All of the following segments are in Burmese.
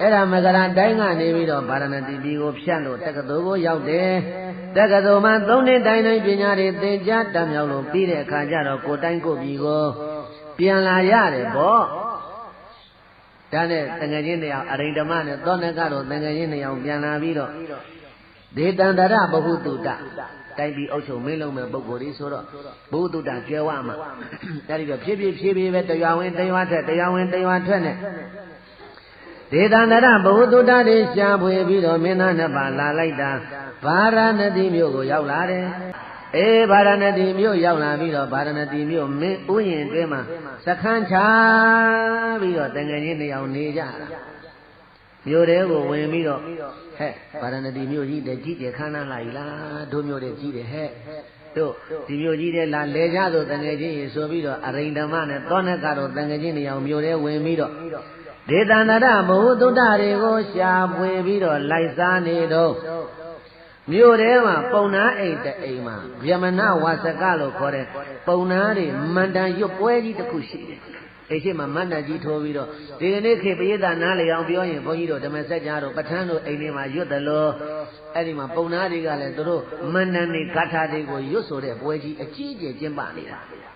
အဲ့ဒါမကရာတိုင်းကနေပြီးတော့ဗာရဏတိပြည်ကိုဖြတ်လို့တက္ကသိုလ်ကိုရောက်တယ်တက္ကသိုလ်မှာသုံးနှစ်တိုင်းတိုင်းပညာတွေသင်ကြားတတ်မြောက်လို့ပြီးတဲ့အခါကျတော့ကိုတိုင်းကိုပြည်ကိုပြန်လာရတယ်ပေါ့ဒါနဲ့တငယ်ချင်းတွေအောင်အရိဓမ္မနဲ့သောနကတော့တငယ်ချင်းတွေအောင်ပြန်လာပြီးတော့ဒေတန္တရဘဟုတုတတိုက်ပြီးအုပ်ချုပ်မင်းလုံးမဲ့ပုဂ္ဂိုလ်ကြီးဆိုတော့ဘုသူတ္တကျွဲဝမှာအဲဒီတော့ဖြည်းဖြည်းဖြည်းဖြည်းပဲတရားဝင်တရားထွက်တရားဝင်တရားထွက်နဲ့ ဒေသန္တရဘုသူတ္တတွေရှားဖွေပြီးတော့မင်းသားနှစ်ပါးလာလိုက်တာဗာရာဏသီမြို့ကိုရောက်လာတယ်အေးဗာရဏတိမြို့ရောက်လာပြီးတော့ဗာရဏတိမြို့မင်းဥယျင်တွင်းမှာစခန်းချပြီးတော့တငယ်ချင်းနှစ်ယောက်နေကြတာမြို့တဲကိုဝင်ပြီးတော့ဟဲ့ဗာရဏတိမြို့ကြီးတဲ့ကြီးတယ်ခန်းနာလာ ਈ လားတို့မြို့တဲ့ကြီးတယ်ဟဲ့တို့ဒီမြို့ကြီးတဲ့လာလဲကြဆိုတငယ်ချင်းရေဆိုပြီးတော့အရိန်ဓမ္မနဲ့သောနကတော့တငယ်ချင်းနှစ်ယောက်မြို့တဲဝင်ပြီးတော့ ဒေသနာရဘုသုတ္တတွေကိုရှားပွေပြီးတော့လိုက်စားနေတော့မြို့ထဲမှာပုံနာအိမ်တအိမ်မှာဗျမနဝါစကလို့ခေါ်တဲ့ပုံနာတွေမန္တန်ရွတ်ပွဲကြီးတစ်ခုရှိတယ်။အိမ်ရှိမှာမန္တန်ကြီးထိုးပြီးတော့ဒီကနေ့ခေပရိသနားလေအောင်ပြောရင်ဘုန်းကြီးတို့ဓမ္မစကြာတို့ပဋ္ဌာန်းတို့အိမ်တွေမှာရွတ်တယ်လို့အဲ့ဒီမှာပုံနာတွေကလည်းသူတို့မန္တန်တွေဂါထာတွေကိုရွတ်ဆိုတဲ့ပွဲကြီးအကြီးအကျယ်ကျင်းပနေတာ။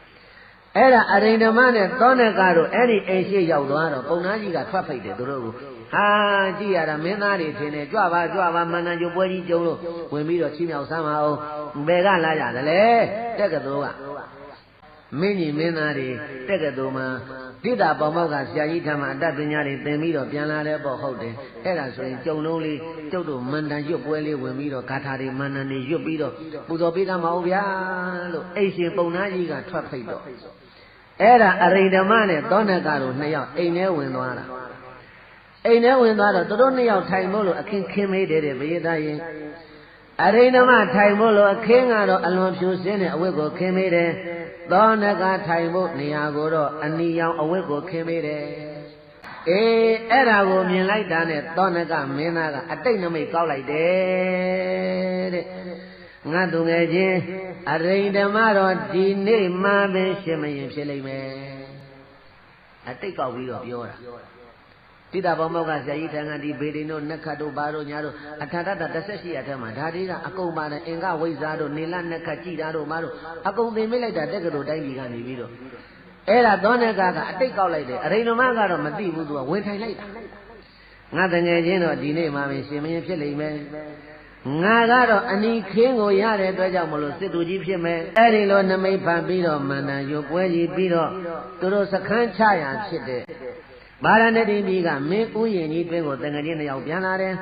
အဲ့ဒါအရိန်ဓမ္မနဲ့သောနကတို့အဲ့ဒီအိမ်ရှိရောက်သွားတော့ပုံနာကြီးကထွက်ဖိတ်တယ်သူတို့ကိုဟာကြည့်ရတာမင်းသားတွေထင်တယ်ကြွပါကြွပါမန္တန်ကျုပ်ပွဲကြီးကျုံလို့ဝင်ပြီးတော့ချီးမြှောက်ဆမ်းပါအောင်ဘယ်ကလာကြသလဲတက်ကတော်က မင်းကြီးမင်းသားတွေတက်ကတော်မှာဒိတာပေါမောက်ကဆရာကြီးထံမှာအတတ်ပညာတွေသင်ပြီးတော့ပြန်လာတဲ့ပေါ့ဟုတ်တယ်အဲ့ဒါဆိုရင်ကြုံလုံးလေးကျုပ်တို့မန္တန်ရွတ်ပွဲလေးဝင်ပြီးတော့ဂါထာတွေမန္တန်တွေရွတ်ပြီးတော့ပူဇော်ပေးကမအောင်ဗျာလို့အိရှင်ပုံနာကြီးကထွက်ဖိတ်တော့အဲ့ဒါအရိဓမ္မနဲ့သောနကတို့နှစ်ယောက်အိမ်ထဲဝင်သွားတာအိမ်ထဲဝင်သွားတော့သူတို့နှစ်ယောက်ထိုင်ဖို့လို့အခင်းခင်းမေးတယ်တဲ့ဘယေသားရင် အရိဏမထိုင်ဖို့လို့အခင်းကတော့အလွန်ဖြူစင်းတဲ့အဝတ်ကိုခင်းမေးတယ်သောနကထိုင်ဖို့နေရာကိုတော့အနီရောင်အဝတ်ကိုခင်းမေးတယ်အေးအဲ့ဒါကိုမြင်လိုက်တာနဲ့သောနကမင်းသားကအတိတ်နမိတ်ကောက်လိုက်တယ်တဲ့ငါသူငယ်ချင်းအရိဏဓမ္မတော့ဒီနေ့မှပဲရှင်မရင်ဖြစ်လိမ့်မယ်အတိတ်ကောက်ပြီးတော့ပြောတာ တိတာဘောမောကဆရာကြီးထံကဒီဘေဒိန်တို့နက္ခတ်တို့ဘာတို့ညာတို့အထာတတ18အထက်မှာဒါတွေကအကုန်ပါတယ်အင်္ဂဝိဇ္ဇာတို့နေလနက္ခတ်ကြည်တာတို့မတို့အကုန်သိမိလိုက်တာတက္ကသိုလ်တိုင်းပြည်ကနေပြီးတော့အဲ့ဒါသောနကကအတိတ်ကောက်လိုက်တယ်အရိဏမကတော့မသိဘူးသူကဝင်ထိုင်လိုက်တာငါတငယ်ချင်းတော့ဒီနေ့မှပဲရှင်မင်းဖြစ်လိမ့်မယ်ငါကတော့အနီခင်းကိုရတဲ့အတွက်ကြောင့်မလို့စစ်သူကြီးဖြစ်မယ်အဲ့ဒီလိုနမိတ်ဖန်ပြီးတော့မန္တန်ရုပ်ပွဲကြီးပြီးတော့သူတို့စခန်းချရာဖြစ်တဲ့ ဗာရဏတိပြည်ကမင်းဥယျာဉ်ကြီးတွင်ကိုတန်ငယ်ချင်းတစ်ယောက်ပြန်လာတယ်